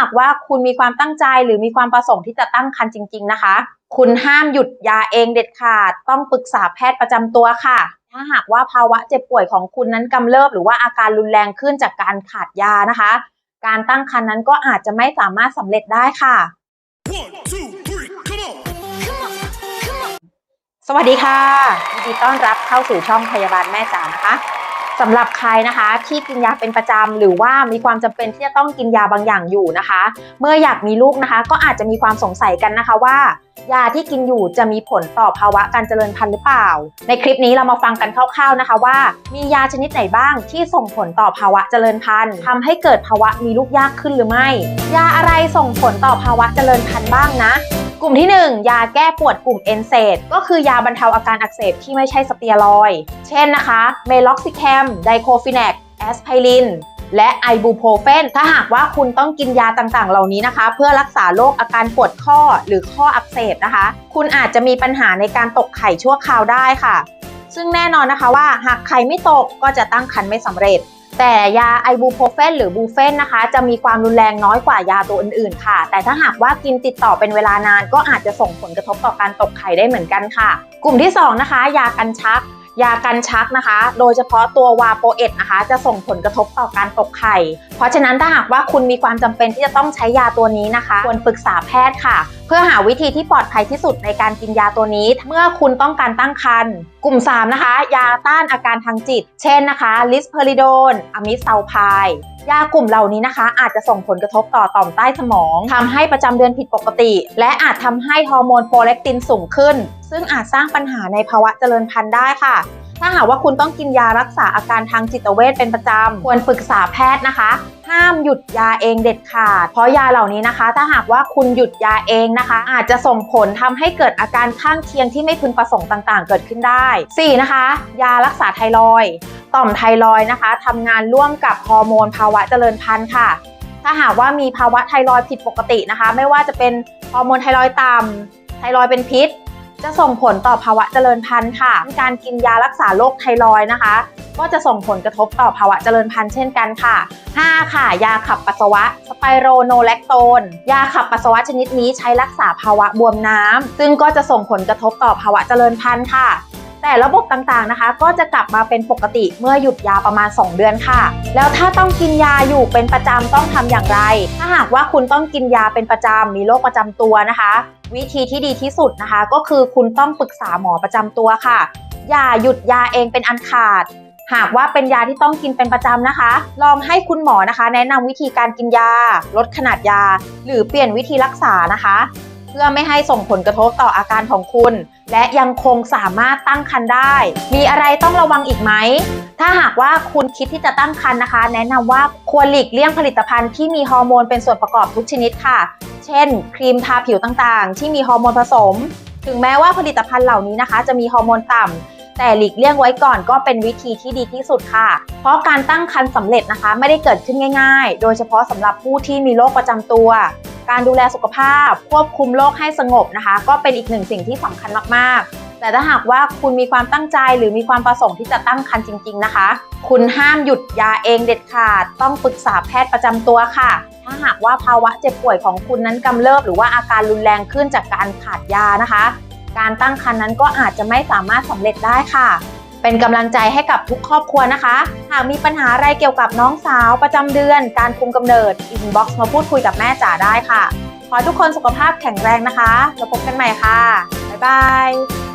หากว่าคุณมีความตั้งใจหรือมีความประสงค์ที่จะตั้งครรภ์จริง ๆ นะคะ คุณห้ามหยุดยาเองเด็ดขาด ต้องปรึกษาแพทย์ประจำตัวค่ะ ถ้าหากว่าภาวะเจ็บป่วยของคุณนั้นกำเริบหรือว่าอาการรุนแรงขึ้นจากการขาดยานะคะ การตั้งครรภ์นั้นก็อาจจะไม่สามารถสำเร็จได้ค่ะ One, two, three, come on! สวัสดีค่ะยินดีต้อนรับเข้าสู่ช่องพยาบาลแม่จ๋านะคะ สำหรับใครนะคะ ที่กินยาเป็นประจำหรือว่ามีความจำเป็นที่จะต้องกินยาบางอย่างอยู่นะคะ เมื่ออยากมีลูกนะคะ ก็อาจจะมีความสงสัยกันนะคะว่า ยาที่กินอยู่จะมีผลต่อภาวะการเจริญพันธุ์หรือเปล่า ในคลิปนี้เรามาฟังกันคร่าวๆนะคะว่า มียาชนิดไหนบ้างที่ส่งผลต่อภาวะเจริญพันธุ์ทำให้เกิดภาวะมีลูกยากขึ้นหรือไม่ ยาอะไรส่งผลต่อภาวะเจริญพันธุ์บ้างนะ กลุ่มที่ 1 ยาแก้ปวดกลุ่มเอนเซดก็คือยาบรรเทาอาการอักเสบที่ไม่ใช่สเตียรอยเช่นนะคะเมล็อกซิแคมไดโคฟินแนกแอสไพรินและไอบูโพรเฟน ถ้าหากว่าคุณต้องกินยาต่างๆ เหล่านี้นะคะ เพื่อรักษาโรคอาการปวดข้อหรือข้ออักเสบนะคะ คุณอาจจะมีปัญหาในการตกไข่ชั่วคราวได้ค่ะ ซึ่งแน่นอนนะคะว่าหากไข่ไม่ตกก็จะตั้งครรภ์ไม่สำเร็จ แต่ยาไอบูโพรเฟนหรือบูเฟนนะคะ จะมีความรุนแรงน้อยกว่ายาตัวอื่นๆ ค่ะ แต่ถ้าหากว่ากินติดต่อเป็นเวลานาน ก็อาจจะส่งผลกระทบต่อการตกไข่ได้เหมือนกันค่ะ กลุ่มที่ 2 นะคะ ยากันชัก ยากันชักนะคะ โดยเฉพาะตัววาโปเอตนะคะ จะส่งผลกระทบต่อการตกไข่ เพราะฉะนั้นถ้าหากว่าคุณมีความจำเป็นที่จะต้องใช้ยาตัวนี้นะคะ ควรปรึกษาแพทย์ค่ะ พื่อหาวิธีที่ปลอดภัยที่สุดในการกินยาตัวนี้ เมื่อคุณต้องการตั้งครรภ์กลุ่ม 3 นะคะ ยาต้านอาการทางจิต เช่นนะคะลิสเพอริโดนอะมิซาลพายยากลุ่มเหล่านี้นะคะ อาจจะส่งผลกระทบต่อต่อมใต้สมองทำให้ประจำเดือนผิดปกติ และอาจทำให้ฮอร์โมนโปรเลกตินสูงขึ้น ซึ่งอาจสร้างปัญหาในภาวะเจริญพันธุ์ได้ค่ะ ถ้าหากว่าคุณต้องกินยารักษาอาการทางจิตเวชเป็นประจำ ควรปรึกษาแพทย์นะคะ ห้ามหยุดยาเองเด็ดขาด เพราะยาเหล่านี้นะคะ ถ้าหากว่าคุณหยุดยาเองนะคะ อาจจะส่งผลทำให้เกิดอาการข้างเคียงที่ไม่พึงประสงค์ต่างๆ เกิดขึ้นได้ 4. นะคะ ยารักษาไทรอยต่อมไทรอยนะคะทำงานร่วมกับฮอร์โมนภาวะเจริญพันธุ์ค่ะ ถ้าหากว่ามีภาวะไทรอยผิดปกตินะคะ ไม่ว่าจะเป็นฮอร์โมนไทรอยต่ำไทรอยเป็นพิษ จะส่งผลต่อภาวะเจริญพันธุ์ค่ะ การกินยารักษาโรคไทรอยด์นะคะ ก็จะส่งผลกระทบต่อภาวะเจริญพันธุ์เช่นกันค่ะ 5. ค่ะ ยาขับปัสสาวะสไปโรโนแลคโตน ยาขับปัสสาวะชนิดนี้ใช้รักษาภาวะบวมน้ำซึ่งก็จะส่งผลกระทบต่อภาวะเจริญพันธุ์ค่ะ แต่ระบบต่างๆนะคะ ก็จะกลับมาเป็นปกติเมื่อหยุดยาประมาณ 2 เดือนค่ะ แล้วถ้าต้องกินยาอยู่เป็นประจำต้องทำอย่างไร ถ้าหากว่าคุณต้องกินยาเป็นประจำมีโรคประจำตัวนะคะ วิธีที่ดีที่สุดนะคะ ก็คือคุณต้องปรึกษาหมอประจำตัวค่ะ อย่าหยุดยาเองเป็นอันขาด หากว่าเป็นยาที่ต้องกินเป็นประจำนะคะ ลองให้คุณหมอนะคะ แนะนำวิธีการกินยา ลดขนาดยา หรือเปลี่ยนวิธีรักษานะคะ เพื่อไม่ให้ส่งผลกระทบต่ออาการของคุณ และยังคงสามารถตั้งครรภ์ได้ มีอะไรต้องระวังอีกไหม ถ้าหากว่าคุณคิดที่จะตั้งครรภ์นะคะ แนะนำว่าควรหลีกเลี่ยงผลิตภัณฑ์ที่มีฮอร์โมนเป็นส่วนประกอบทุกชนิดค่ะ เช่น ครีมทาผิวต่างๆ ที่มีฮอร์โมนผสม ถึงแม้ว่าผลิตภัณฑ์เหล่านี้นะคะ จะมีฮอร์โมนต่ำแต่หลีกเลี่ยงไว้ก่อนก็เป็นวิธีที่ดีที่สุดค่ะ เพราะการตั้งครรภ์สำเร็จนะคะ ไม่ได้เกิดขึ้นง่าย ๆ โดยเฉพาะสำหรับผู้ที่มีโรคประจำตัว การดูแลสุขภาพ ควบคุมโรคให้สงบนะคะ ก็เป็นอีกหนึ่งสิ่งที่สำคัญมากๆแต่ถ้าหากว่าคุณมีความตั้งใจหรือมีความประสงค์ที่จะตั้งครรภ์จริง ๆนะคะ คุณห้ามหยุดยาเองเด็ดขาด ต้องปรึกษาแพทย์ประจำตัวค่ะ ถ้าหากว่าภาวะเจ็บป่วยของคุณนั้นกำเริบหรือว่าอาการรุนแรงขึ้นจากการขาดยานะคะ การตั้งครรภ์นั้นก็อาจจะไม่สามารถสำเร็จได้ค่ะ เป็นกำลังใจให้กับทุกครอบครัวนะคะ หากมีปัญหาอะไรเกี่ยวกับน้องสาวประจำเดือน การคุมกำเนิดอินบ็อกซ์มาพูดคุยกับแม่จ๋าได้ค่ะ ขอทุกคนสุขภาพแข็งแรงนะคะ แล้วพบกันใหม่ค่ะ บ๊ายบาย